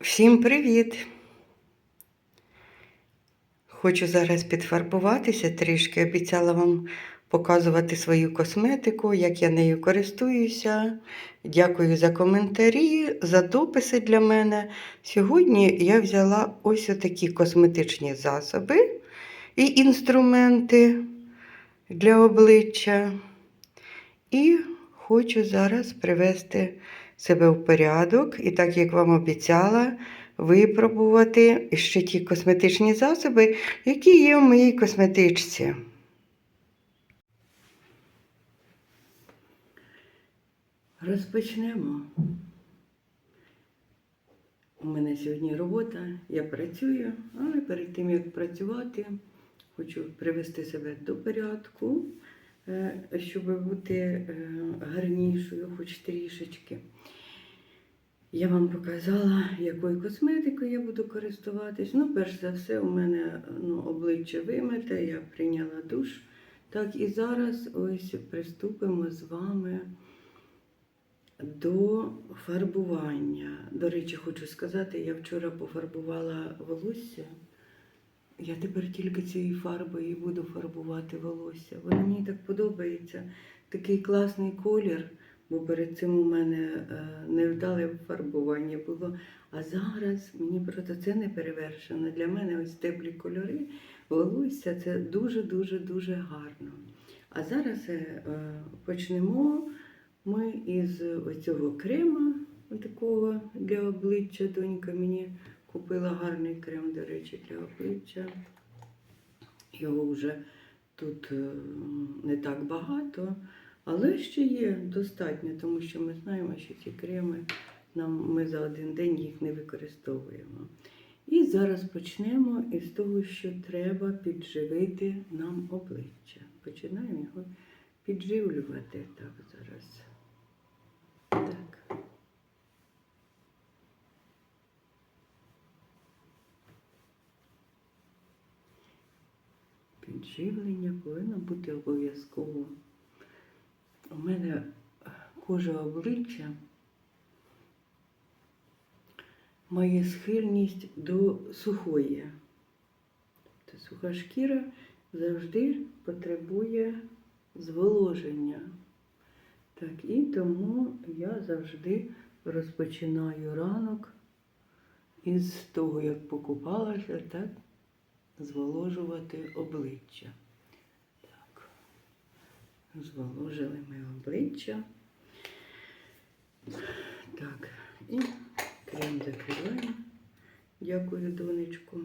Всім привіт! Хочу зараз підфарбуватися трішки. Обіцяла вам показувати свою косметику, як я нею користуюся. Дякую за коментарі, за дописи для мене. Сьогодні я взяла ось такі косметичні засоби і інструменти для обличчя. І хочу зараз привести себе в порядок. І так як вам обіцяла, випробувати ще ті косметичні засоби, які є в моїй косметичці. Розпочнемо. У мене сьогодні робота, я працюю, але перед тим як працювати, хочу привести себе до порядку, е, щоб бути е, гарнішою, хоч трішечки. Я вам показала, якою косметикою я буду користуватись. Ну, перш за все, у мене ну, обличчя вимите, я прийняла душ. Так, і зараз ось приступимо з вами до фарбування. До речі, хочу сказати, я вчора пофарбувала волосся. Я тепер тільки цією фарбою буду фарбувати волосся. Воно мені так подобається. Такий класний колір, бо перед цим у мене е, невдале фарбування було. А зараз мені просто це не перевершено. Для мене ось теплі кольори волосся це дуже-дуже дуже гарно. А зараз е, е, почнемо ми із оцього крема, такого для обличчя. Донька мені купила гарний крем, до речі, для обличчя. Його вже тут не так багато, але ще є достатньо, тому що ми знаємо, що ці креми нам ми за один день їх не використовуємо. І зараз почнемо із того, що треба підживити нам обличчя. Починаємо його підживлювати так зараз. Так. Підживлення повинно бути обов'язково. У мене кожа обличчя має схильність до сухої. Тобто суха шкіра завжди потребує зволоження. Так, і тому я завжди розпочинаю ранок із того, як покупалася, так зволожувати обличчя. Зволожили ми обличчя. Так, і крем закриваємо. Дякую, донечку,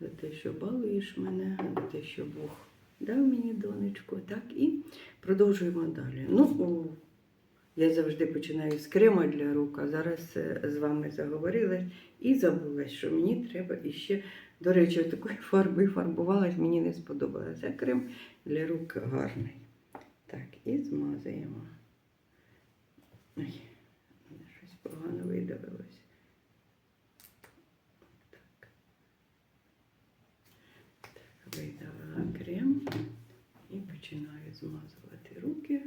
за те, що балуєш мене, за те, що Бог дав мені донечку. Так, і продовжуємо далі. Ну, я завжди починаю з крема для рук, а зараз е, з вами заговорила і забула, що мені треба іще. До речі, такою фарбою фарбувалась, мені не сподобалося. Крем для рук гарний. Так, і змазуємо. Ой, мене щось погано видавилось. Так. Так, видавила крем і починаю змазувати руки.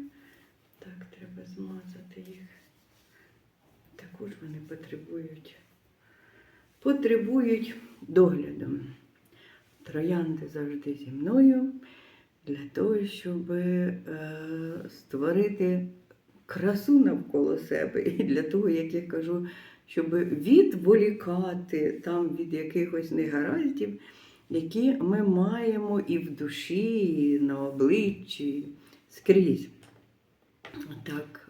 Так, треба змазати їх. Також вони потребують потребують догляду. Троянди завжди зі мною для того, щоб е, створити красу навколо себе. І для того, як я кажу, щоб відволікати там від якихось негараздів, які ми маємо і в душі, і на обличчі скрізь. Так,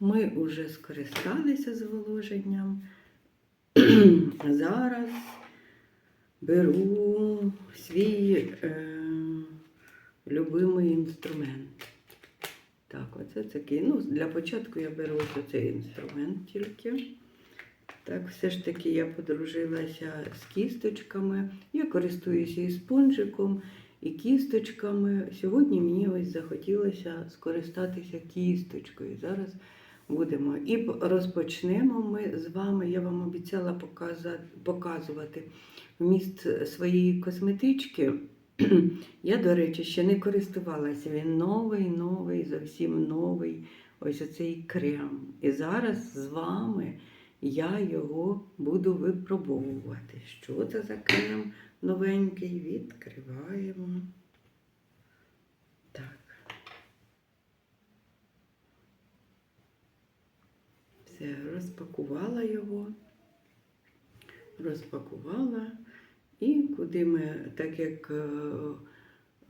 ми вже скористалися зволоженням. Зараз беру свій е, любимий інструмент. Так, оце такий. Ну, для початку я беру ось цей інструмент тільки. Так, все ж таки я подружилася з кісточками. Я користуюся і спонжиком, і кісточками. Сьогодні мені ось захотілося скористатися кісточкою. Зараз будемо. І розпочнемо ми з вами. Я вам обіцяла показати, показувати вміст своєї косметички. Я, до речі, ще не користувалася. Він новий, новий, зовсім новий. Ось оцей крем. І зараз з вами я його буду випробовувати. Що це за крем новенький? Відкриваємо. Так. Все, розпакувала його, розпакувала. І куди ми, так як е,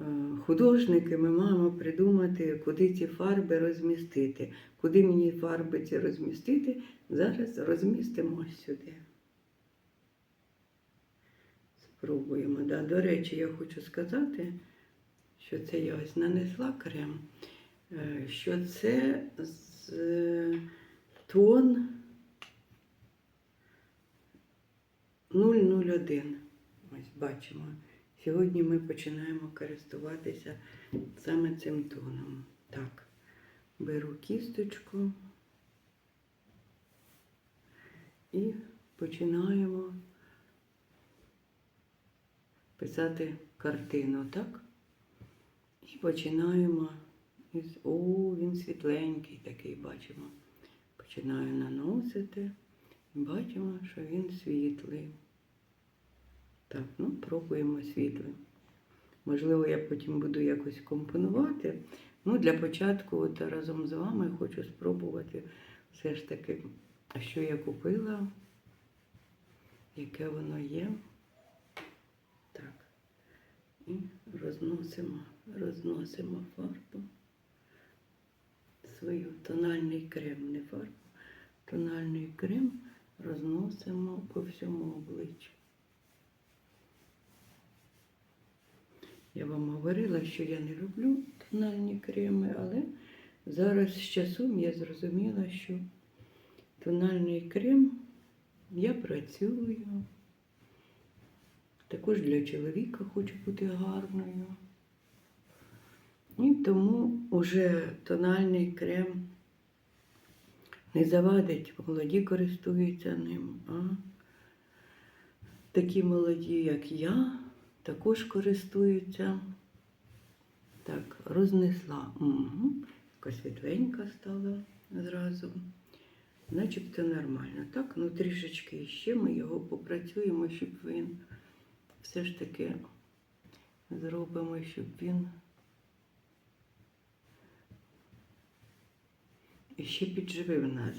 е, художники, ми маємо придумати, куди ці фарби розмістити. Куди мені фарби ці розмістити, зараз розмістимо сюди. Спробуємо. Да. До речі, я хочу сказати, що це я ось нанесла крем, е, що це з тон 001. Ось бачимо. Сьогодні ми починаємо користуватися саме цим тоном. Так, беру кісточку і починаємо писати картину, так? І починаємо із. О, він світленький такий бачимо. Починаю наносити бачимо, що він світлий. Так, ну пробуємо світлим. Можливо, я потім буду якось компонувати. Ну, для початку, от разом з вами хочу спробувати все ж таки, що я купила, яке воно є. Так. І розносимо, розносимо фарбу. Свою тональний крем, не фарбу. Тональний крем розносимо по всьому обличчю. Я вам говорила, що я не люблю тональні креми, але зараз з часом я зрозуміла, що тональний крем я працюю. Також для чоловіка хочу бути гарною. І тому уже тональний крем не завадить, молоді користуються ним, а такі молоді, як я, також користуються. Так, рознесла. Угу. Якась світленька стала зразу. Начебто нормально. Так, ну трішечки ще ми його попрацюємо, щоб він все ж таки зробимо, щоб він ще підживив нас.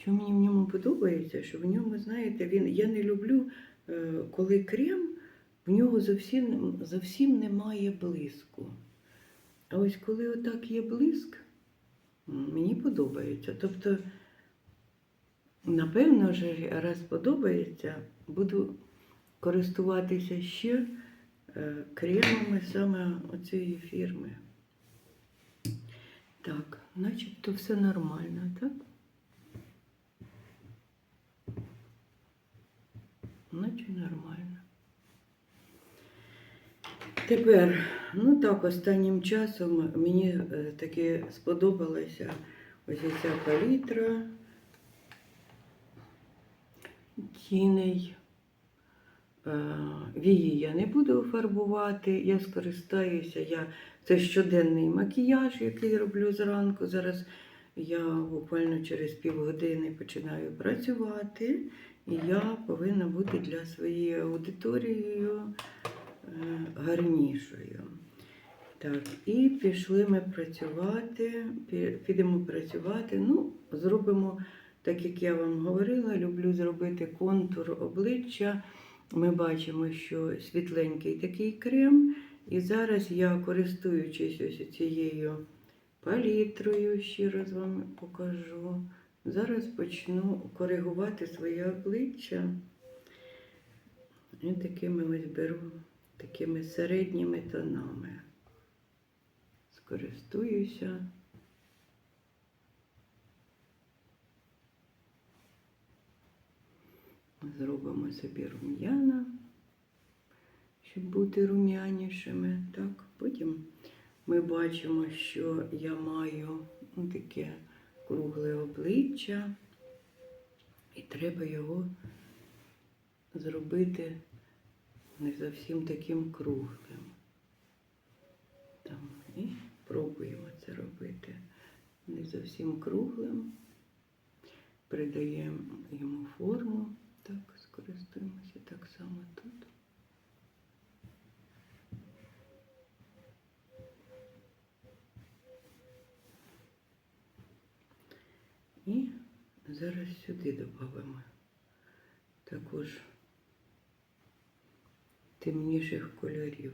Що мені в ньому подобається, що в ньому, знаєте, він я не люблю, е, коли крем, в нього зовсім, зовсім немає блиску. А ось коли отак є блиск, мені подобається. Тобто, напевно, вже раз подобається, буду користуватися ще е, кремами саме оцієї фірми. Так, начебто все нормально, так? Наче нормально. Тепер, ну так, останнім часом мені е, таки сподобалася ось ця палітра тіней. Е, Вії я не буду фарбувати, я скористаюся. Я... Це щоденний макіяж, який роблю зранку. Зараз я буквально через півгодини починаю працювати, і я повинна бути для своєї аудиторії е, гарнішою. Так, і пішли ми працювати, підемо працювати. Ну, зробимо, так як я вам говорила, люблю зробити контур обличчя. Ми бачимо, що світленький такий крем. І зараз я, користуючись ось цією палітрою, ще раз вам покажу. Зараз почну коригувати своє обличчя. І такими ось беру такими середніми тонами. Скористуюся. Зробимо собі рум'яна, щоб бути рум'янішими. Так, потім ми бачимо, що я маю таке кругле обличчя, і треба його зробити не зовсім таким круглим. Там, І пробуємо це робити не зовсім круглим. Придаємо йому форму, так, скористуємося так само тут. І зараз сюди додамо також темніших кольорів.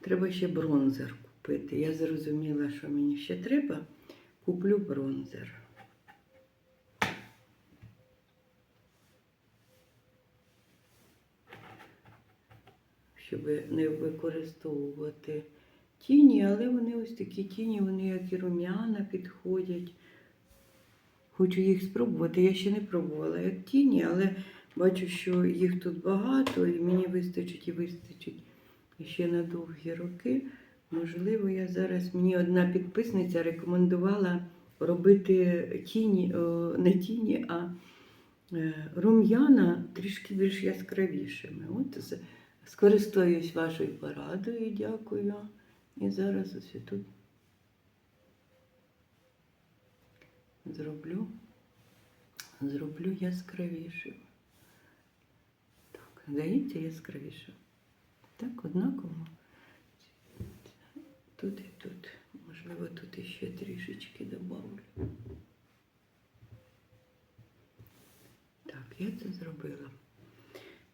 Треба ще бронзер купити. Я зрозуміла, що мені ще треба. Куплю бронзер. Щоб не використовувати тіні, але вони ось такі тіні, вони як і рум'яна підходять. Хочу їх спробувати. Я ще не пробувала як тіні, але бачу, що їх тут багато і мені вистачить і вистачить ще на довгі роки. Можливо, я зараз мені одна підписниця рекомендувала робити тіні, не тіні, а е, рум'яна трішки більш яскравішими. От скористаюсь вашою порадою, дякую. І зараз ось тут зроблю, зроблю яскравішим. Так, здається, яскравіше. Так, однаково. Тут і тут. Можливо, тут іще трішечки добавлю. Так, я це зробила.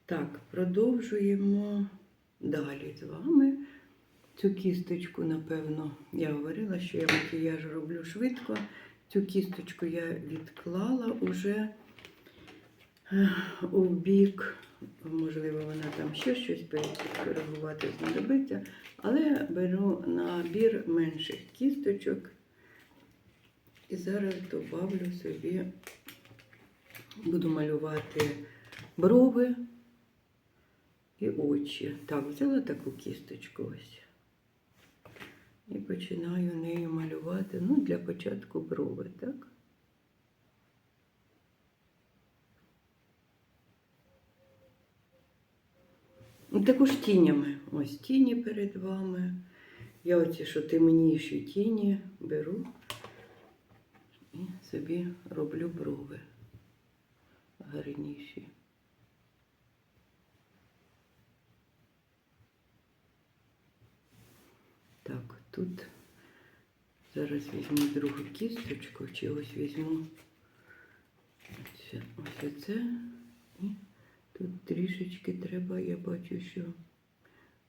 Так, продовжуємо далі з вами. Цю кісточку, напевно, я говорила, що я макіяж роблю швидко. Цю кісточку я відклала уже е, у бік. Можливо, вона там ще щось коригувати знадобиться. Але беру набір менших кісточок і зараз добавлю собі, буду малювати брови і очі. Так, взяла таку кісточку ось. І починаю нею малювати, ну, для початку брови, так? Ну, Також тінями. Ось тіні перед вами. Я оці, що темніші тіні беру і собі роблю брови гарніші. Так, тут зараз візьму другу кісточку, чи ось візьму ось оце. І тут трішечки треба, я бачу, що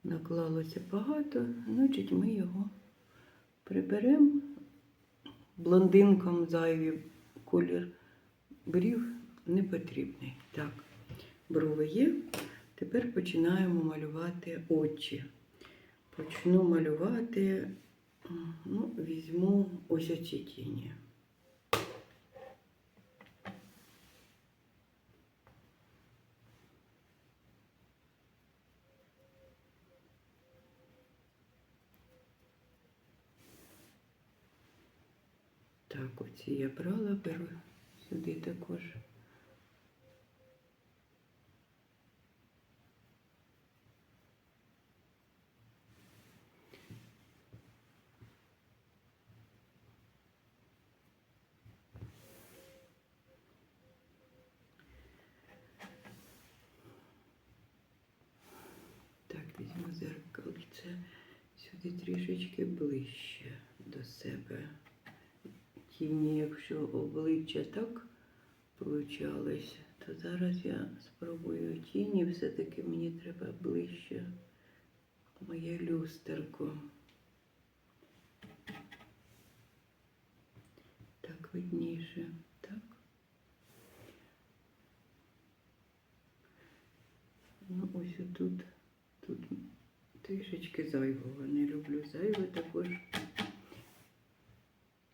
наклалося багато, значить ми його приберемо. Блондинкам зайві колір брів не потрібний. Так, брови є. Тепер починаємо малювати очі. Почну малювати, ну, візьму ось оці тіні. Так, оці я брала, беру сюди також. Так, візьму зеркальце сюди трішечки ближче до себе. Тіні, якщо обличчя так получалось, то зараз я спробую тіні, все-таки мені треба ближче моє люстерко. Так видніше, так. Ну, ось отут, тут трішечки зайвого. Не люблю зайве також.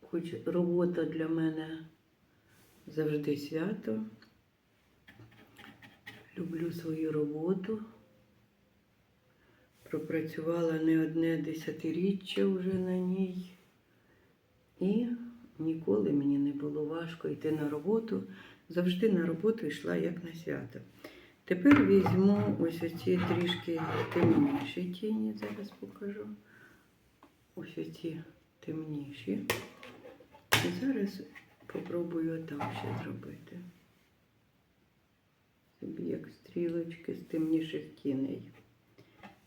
Хоч робота для мене завжди свято. Люблю свою роботу. Пропрацювала не одне десятиріччя вже на ній. І ніколи мені не було важко йти на роботу. Завжди на роботу йшла як на свято. Тепер візьму ось оці трішки темніші тіні, зараз покажу. Ось оці темніші. І зараз попробую отак ще зробити. Собі як стрілочки з темніших тіней.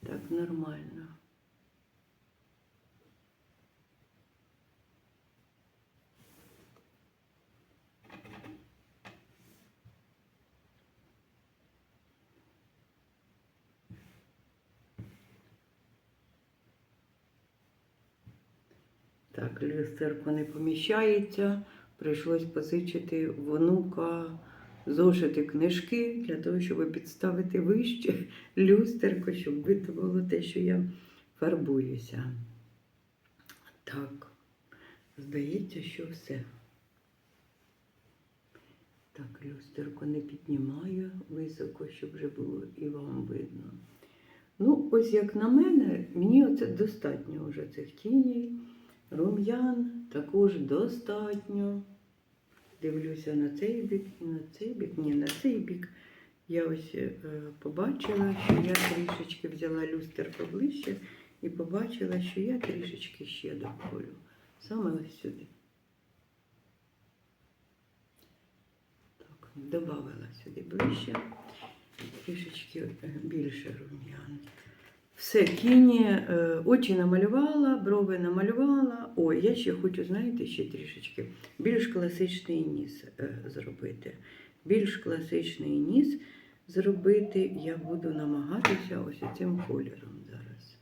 Так, нормально. Так, люстерко не поміщається. Прийшлось позичити в онука зошити книжки для того, щоб підставити вище люстерко, щоб видно було те, що я фарбуюся. Так, здається, що все. Так, люстерко не піднімаю високо, щоб вже було і вам видно. Ну, ось як на мене, мені оце достатньо вже цих тіней. Рум'ян також достатньо. Дивлюся на цей бік і на цей бік. Ні, на цей бік. Я ось е, побачила, що я трішечки взяла люстерко ближче і побачила, що я трішечки ще доволю. Саме ось сюди. Так, додавала сюди ближче, трішечки е, більше. Все, тіні, е, очі намалювала, брови намалювала. Ой, я ще хочу, знаєте, ще трішечки більш класичний ніс е, зробити. Більш класичний ніс зробити я буду намагатися ось цим кольором зараз.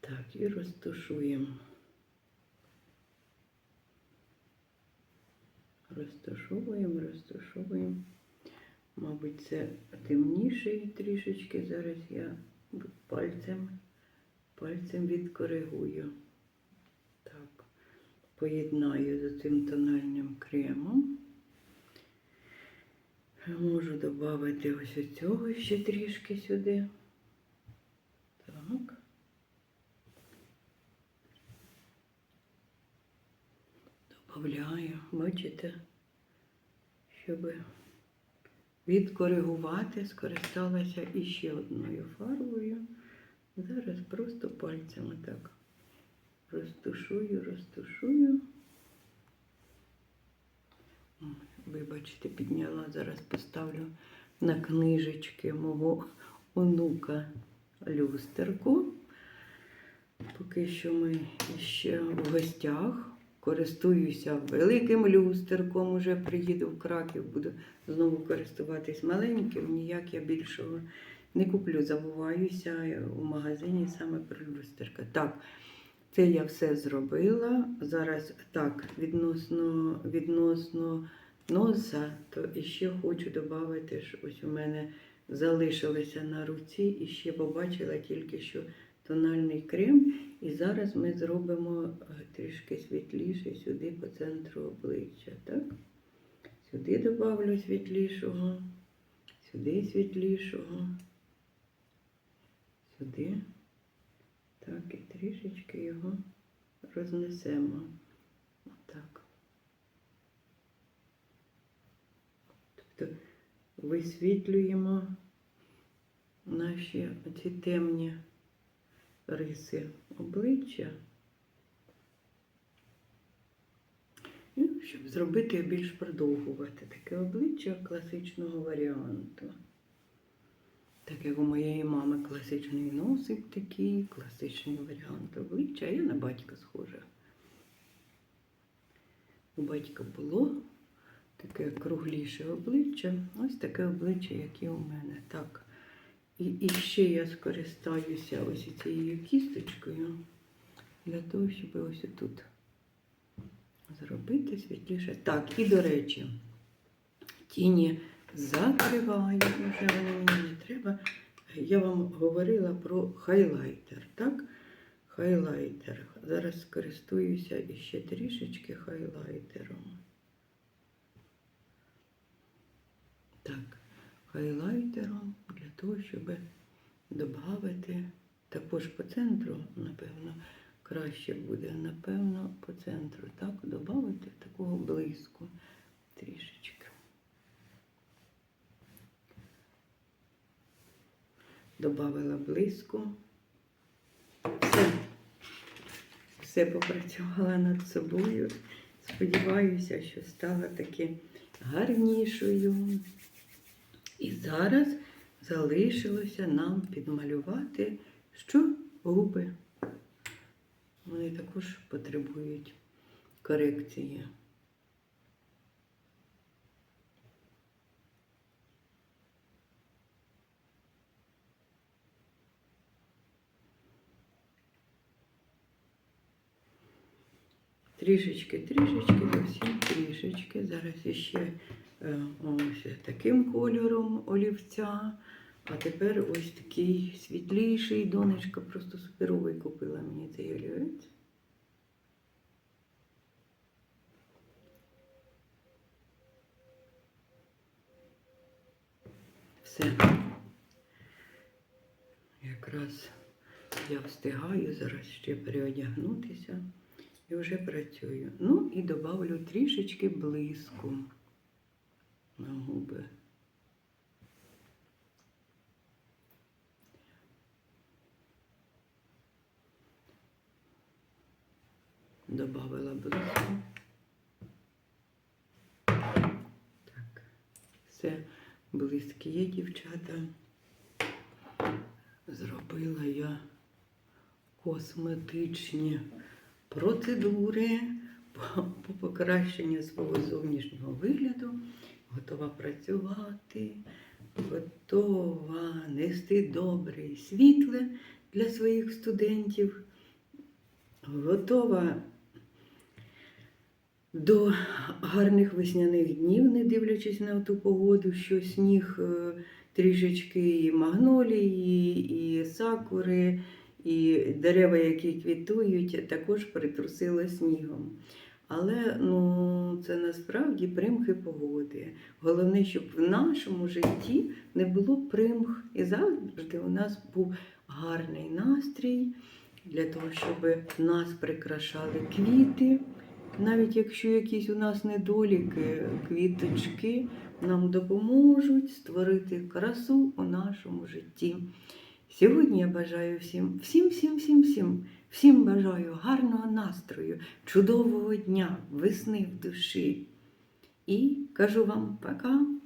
Так, і розташуємо. Розташовуємо, розташовуємо. Мабуть, це темніший трішечки. Зараз я пальцем, пальцем відкоригую. Так, поєднаю з цим тональним кремом. Можу додати ось цього ще трішки сюди. Так. Добавляю, бачите, щоб відкоригувати, скористалася іще одною фарбою. Зараз просто пальцем отак розтушую, розтушую. Вибачте, підняла, зараз поставлю на книжечки мого онука люстерку. Поки що ми ще в гостях. Користуюся великим люстерком, уже приїду в Краків, буду знову користуватись маленьким. Ніяк я більшого не куплю, забуваюся у магазині саме про люстерка. Так, це я все зробила. Зараз так, відносно, відносно носа, то ще хочу додати, що ось у мене залишилося на руці і ще побачила тільки що тональний крем. І зараз ми зробимо е, трішки світліше сюди по центру обличчя. Так? Сюди добавлю світлішого, сюди світлішого, сюди. Так, і трішечки його рознесемо. Отак. Тобто висвітлюємо наші оці темні риси обличчя. І щоб зробити більш продовгувати таке обличчя класичного варіанту. Так як у моєї мами класичний носик такий, класичний варіант обличчя, а я на батька схожа. У батька було таке кругліше обличчя, ось таке обличчя, як і у мене. Так. І, і ще я скористаюся ось цією кісточкою для того, щоб ось тут зробити світліше. Так, і до речі, тіні закриваю, вже мені не треба. Я вам говорила про хайлайтер, так? Хайлайтер. Зараз скористуюся іще трішечки хайлайтером. Так, хайлайтером того, щоб додати також по центру, напевно, краще буде, напевно, по центру, так, додати такого блиску трішечки. Добавила блиску. Все. Все попрацювала над собою. Сподіваюся, що стала таки гарнішою. І зараз залишилося нам підмалювати, що губи. Вони також потребують корекції. Трішечки, трішечки, зовсім трішечки. Зараз іще е, ось таким кольором олівця. А тепер ось такий світліший, донечка просто суперовий купила мені цей олівець. Все. Якраз я встигаю зараз ще переодягнутися і вже працюю. Ну і добавлю трішечки блиску на губи. Добавила блиску. Так, все близькі є, дівчата. Зробила я косметичні процедури по покращенню свого зовнішнього вигляду. Готова працювати, готова нести добре і світле для своїх студентів, готова до гарних весняних днів, не дивлячись на ту погоду, що сніг е, трішечки і магнолії, і сакури, і дерева, які квітують, також притрусило снігом. Але ну, це насправді примхи погоди. Головне, щоб в нашому житті не було примх. І завжди у нас був гарний настрій для того, щоб нас прикрашали квіти. Навіть якщо якісь у нас недоліки, квіточки нам допоможуть створити красу у нашому житті. Сьогодні я бажаю всім, всім, всім, всім, всім, всім бажаю гарного настрою, чудового дня, весни в душі. І кажу вам пока.